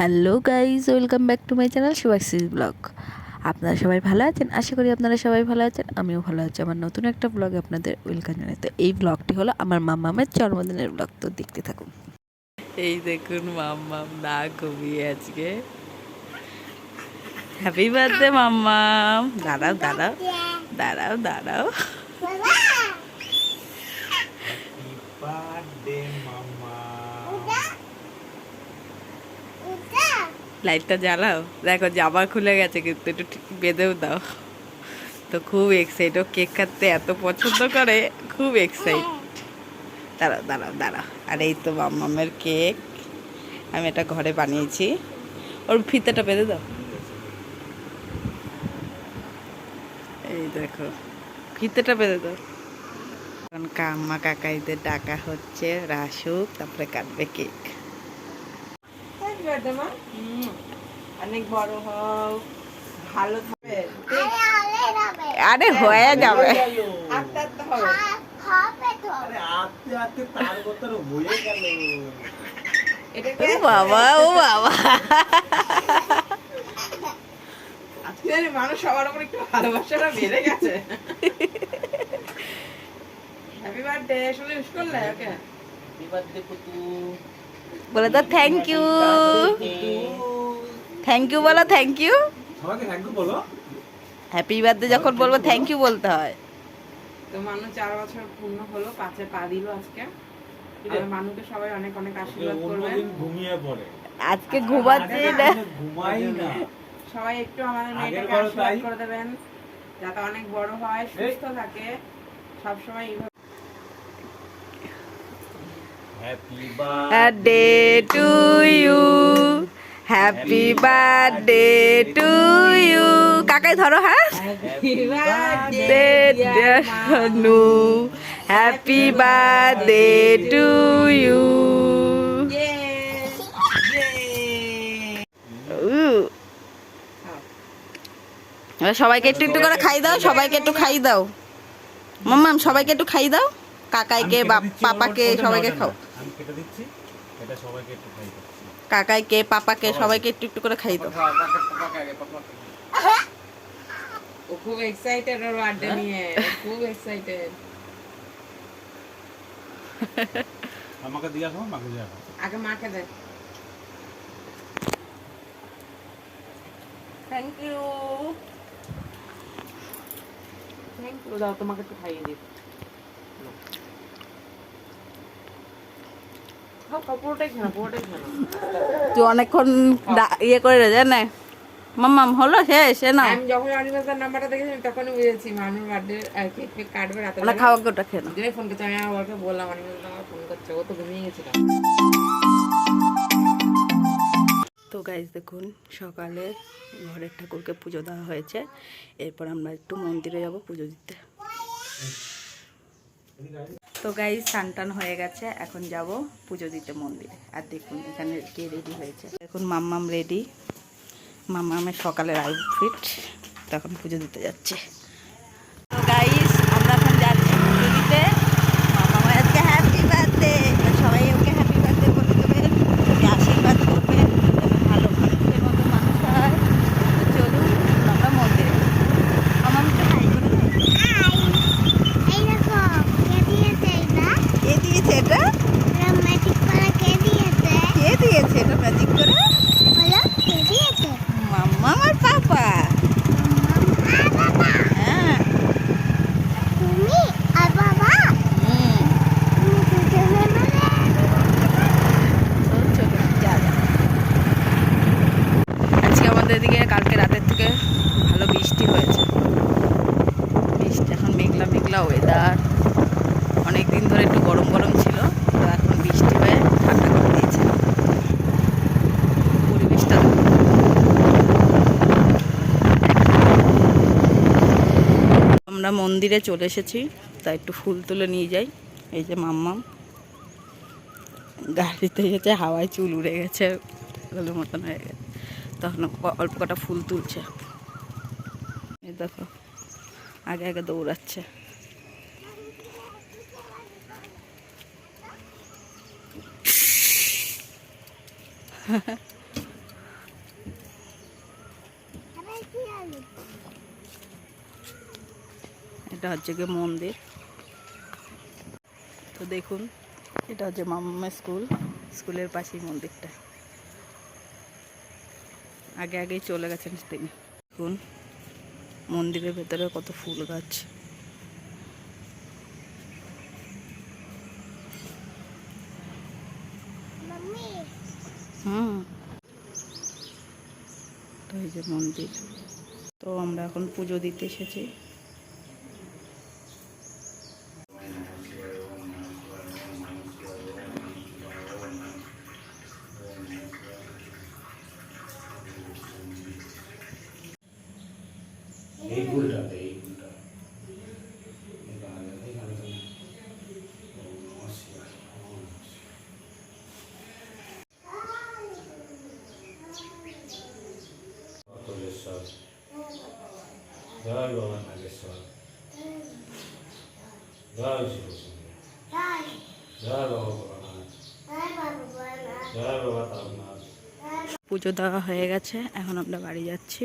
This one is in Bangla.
Hello guys welcome back to my channel শিবাক্সিস blog. আপনারা সবাই ভালো আছেন? আশা করি আপনারা সবাই ভালো আছেন, আমিও ভালো আছি। আমার নতুন একটা ব্লগে আপনাদের ওয়েলকাম জানাই। তো এই ব্লগটি হলো আমার মামামের জন্মদিনের ব্লগ তো দেখতে থাকুন। এই দেখুন মাম্মাম না ঘুমিয়ে আজকে। হ্যাপি বার্থডে মাম্মাম। দাঁড়াও দাঁড়াও। দাঁড়াও দাঁড়াও। লাইটটা জ্বালাও। দেখো, জামা খুলে গেছে, কিন্তু একটু বেঁধেও দাও। তো খুব এক্সাইট ও কেক কাটতে এত পছন্দ করে, খুব এক্সাইট দাঁড়াও দাঁড়াও দাঁড়াও। আর এই তো মাম্মামের কেক আমি এটা ঘরে বানিয়েছি। ওর ফিতেটা বেঁধে দাও। এই দেখো, ফিতেটা বেঁধে দাও। এখন কাম্মা কাকাইদের ডাকা হচ্ছে রাসুক তারপরে কাটবে কেক অনেক বড় হও ভালো থাকবে। আরে হয়ে যাবে। আস্তে আস্তে হবে। হয়ে বাবা ও বাবা। আজকে মানুষ সবার উপর একটু ভালোবাসাটা বেড়ে গেছে। হ্যাপি বার্থডে শুনে উইশ করলে ওকে? বিবাদে পুতু। বলে তো থ্যাংক ইউ থ্যাংক ইউ বলো থ্যাংক ইউ হ্যাপি বার্থডে যখন বলব থ্যাংক ইউ বলতে হয়। তো মানু চার বছর পূর্ণ হলো পাঁচে পা দিল আজকে। মানুকে সবাই অনেক অনেক আশীর্বাদ করবেন। ঘুমিয়ে পড়ে। আজকে ঘুমাচ্ছি না। ঘুমাই না। সবাই একটু আমাদের মেয়েটাকে আশীর্বাদ করে দেবেন যাতে অনেক বড় হয় সুস্থ থাকে। সবসময় এইভাবে happy birthday to you happy birthday to you কাকাই ধরো হ্যাঁ? নু হ্যাপি বার্থডে টু ইউ সবাইকে একটু একটু করে খাই দাও সবাইকে একটু খাই দাও। মাম্মাম সবাইকে একটু খাই দাও। কাকাইকে পাপাকে সবাইকে খাও। আমি কেটে দিচ্ছি এটা সবাইকে একটু খাই দিচ্ছি। কাকাইকে পাপাকে সবাইকে। একটু একটু করে খাই দাও। ও খুব এক্সাইটেড ওর বার্থডে নিয়ে খুব এক্সাইটেড আমাকে দিয়ে মাকে দিয়ে আগে মাকে দে। থ্যাংক ইউ থ্যাংক ইউ দাও তোমাকে একটু খাইয়ে দিই খাও খাও পুরোটাই খেলো পুরোটাই খেলো তুই অনেকক্ষণ ইয়ে করে রে জানে? মাম্মাম হলো শেষ এ না। আমি যখন নাম্বারটা তখনই বুঝেছি বার্থডে কেক ফেক কাটবে রাতে ওরা খাওয়া ওটা খেয়ে। ফোন করছে আমি আমার ওকে বললাম আমার ফোন করছে ও তো ঘুমিয়ে গেছিল। তো গাইজ দেখুন সকালে ঘরের ঠাকুরকে পুজো দেওয়া হয়েছে। এরপর আমরা একটু মন্দিরে যাব পুজো দিতে। তো গাই সান হয়ে গেছে। এখন যাব পুজো দিতে মন্দিরে। আর দেখুন, এখানে কে রেডি হয়েছে। এখন মাম্মাম রেডি মাম্মামের সকালের আউটফিট তখন পুজো দিতে যাচ্ছে তো গাইজ আমরা এখন যাচ্ছি পুজো দিতে মাম্মামের আজকে হ্যাপি বার্থডে সবাই ওকে হ্যাপি বার্থডে বলে দেবেন ওকে আশীর্বাদ করবেন যেন ভালো মানুষের মতো মানুষ হয় তো চলুন আমরা মন্দিরে আমার একটু হাই করে দাও। এই দেখো কে দিয়েছে এটা কে দিয়েছে এটা ম্যাজিক করা কে দিয়েছে কে দিয়েছে এটা ম্যাজিক করে বলো কে দিয়েছে মাম্মা আর পাপা আর বাবা হ্যাঁ তুমি আর বাবা হুম তুমি দুজনে মিলে চলো চলো যা যা আজকে আমাদের এদিকে কালকে রাতের থেকে ভালো বৃষ্টি হয়েছে বৃষ্টি এখন মেঘলা মেঘলা ওয়েদার অনেক দিন ধরে একটু গরম গরম ছিল, তো এখন বৃষ্টি হয়ে ঠান্ডা করে দিয়েছে। পরিবেশটা আমরা মন্দিরে চলে এসেছি, তাই একটু ফুল তুলে নিয়ে যাই। এই যে মাম্মাম। গাড়িতে গেছে হাওয়ায় চুল উড়ে গেছে ওগুলোর মতন হয়ে গেছে। তখন অল্প কটা ফুল তুলছে। দেখো, আগে আগে দৌড়াচ্ছে। এটা হচ্ছে গিয়ে মন্দির। তো দেখুন, এটা হচ্ছে মামা স্কুল, স্কুলের পাশেই মন্দিরটা। আগে আগেই চলে গেছেন তিনি। দেখুন, মন্দিরের ভেতরে কত ফুল গাছ। এই যে মন্দির। তো আমরা এখন পুজো দিতে এসেছি। এই ফুলটাতে। অতুলেশ্বর জয় বাবা নাগেশ্বর জয় জয় বাবা ভোলানাথ জয় বাবা তারনাথ পুজো দেওয়া হয়ে গেছে এখন আমরা বাড়ি যাচ্ছি